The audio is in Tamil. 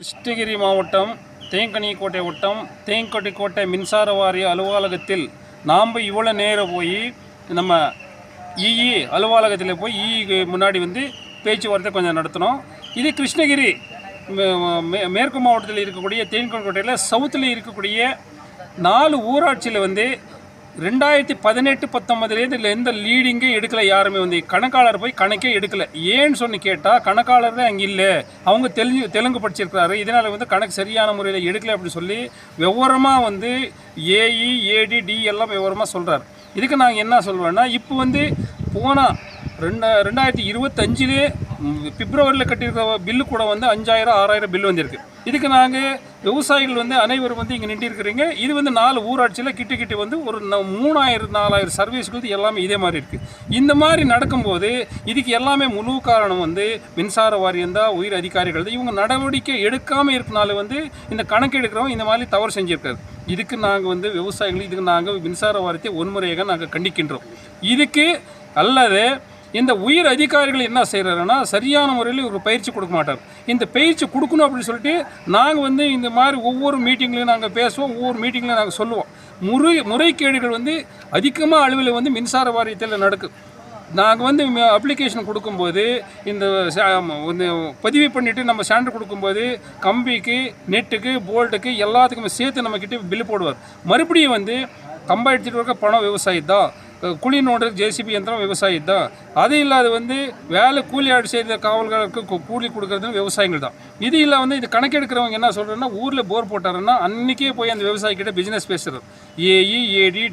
கிருஷ்ணகிரி மாவட்டம் தேங்கனிக்கோட்டை வட்டம் தேங்கோட்டை கோட்டை மின்சார வாரிய அலுவலகத்தில் நாம் இவ்வளோ நேரம் போய் நம்ம இஇ அலுவலகத்தில் போய் இஇக்கு முன்னாடி வந்து பேச்சுவார்த்தை கொஞ்சம் நடத்தினோம். இது கிருஷ்ணகிரி மே- மேற்கு மாவட்டத்தில் இருக்கக்கூடிய தேன்கோட்டையில் சவுத்தில் இருக்கக்கூடிய நாலு ஊராட்சியில் வந்து ரெண்டாயிரத்தி பதினெட்டு பத்தொன்பதுலேருந்து இதில் எந்த லீடிங்கே எடுக்கல யாருமே வந்து கணக்காளர் போய் கணக்கே எடுக்கல ஏன்னு சொல்லி கேட்டால் கணக்காளர் தான் அங்கே இல்லை அவங்க தெலுங்கு தெலுங்கு படிச்சிருக்கிறாரு இதனால் வந்து கணக்கு சரியான முறையில் எடுக்கலை அப்படின்னு சொல்லி விவரமாக வந்து ஏஇ ஏடி டி எல்லாம் விவரமாக சொல்கிறார் இதுக்கு நாங்கள் என்ன சொல்வேன்னா இப்போ வந்து போனால் ரெண்டா ரெண்டாயிரத்தி இருபத்தஞ்சிலே பிப்ரவரியில் கட்டியிருக்க பில்லு கூட வந்து அஞ்சாயிரம் ஆறாயிரம் பில் வந்திருக்கு. இதுக்கு நாங்கள் விவசாயிகள் வந்து அனைவரும் வந்து இங்கே நின்று இருக்கிறீங்க இது வந்து நாலு ஊராட்சியில் கிட்ட கிட்ட வந்து ஒரு ந- மூணாயிரம் நாலாயிரம் சர்வீஸ்க்கு வந்து எல்லாமே இதே மாதிரி இருக்குது இந்த மாதிரி நடக்கும்போது இதுக்கு எல்லாமே முழு காரணம் வந்து மின்சார வாரியம் தான் உயிர் அதிகாரிகள் தான். இவங்க நடவடிக்கை எடுக்காமல் இருக்கனால வந்து இந்த கணக்கு எடுக்கிறவங்க இந்த மாதிரி தவறு செஞ்சுருக்காரு. இதுக்கு நாங்கள் வந்து விவசாயிகள் இதுக்கு நாங்கள் மின்சார வாரியத்தை ஒன்முறையாக நாங்கள் கண்டிக்கின்றோம். இதுக்கு அல்லது இந்த உயிர் அதிகாரிகள் என்ன செய்கிறாருன்னா சரியான முறையில் ஒரு பயிற்சி கொடுக்க மாட்டார். இந்த பயிற்சி கொடுக்கணும் அப்படின்னு சொல்லிட்டு நாங்கள் வந்து இந்த மாதிரி ஒவ்வொரு மீட்டிங்லையும் நாங்கள் பேசுவோம் ஒவ்வொரு மீட்டிங்லையும் நாங்கள் சொல்லுவோம். முறை முறைகேடுகள் வந்து அதிகமாக அளவில் வந்து மின்சார வாரியத்தில் நடக்கும் நாங்கள் வந்து அப்ளிகேஷன் கொடுக்கும்போது இந்த பதிவு பண்ணிவிட்டு நம்ம ஸ்டாண்டர்ட் கொடுக்கும்போது கம்பிக்கு நெட்டுக்கு போல்ட்டுக்கு எல்லாத்துக்குமே சேர்த்து நம்மக்கிட்ட பில்லு போடுவார். மறுபடியும் வந்து கம்பா எடுத்துகிட்டு இருக்க பணம் விவசாயி தான். குழி நோண்டுறது ஜேசிபி யந்திரம் விவசாயி தான். அது இல்லாத வந்து வேலை கூலி ஆடு செய்த காவல்களுக்கு கூலி கொடுக்கறது விவசாயிகள் தான். இது இல்லை வந்து இது கணக்கெடுக்கிறவங்க என்ன சொல்கிறேன்னா ஊரில் போர் போட்டாருன்னா அன்றைக்கே போய் அந்த விவசாயிக்கிட்ட பிஸ்னஸ் பேசுகிறது ஏஇ ஏடி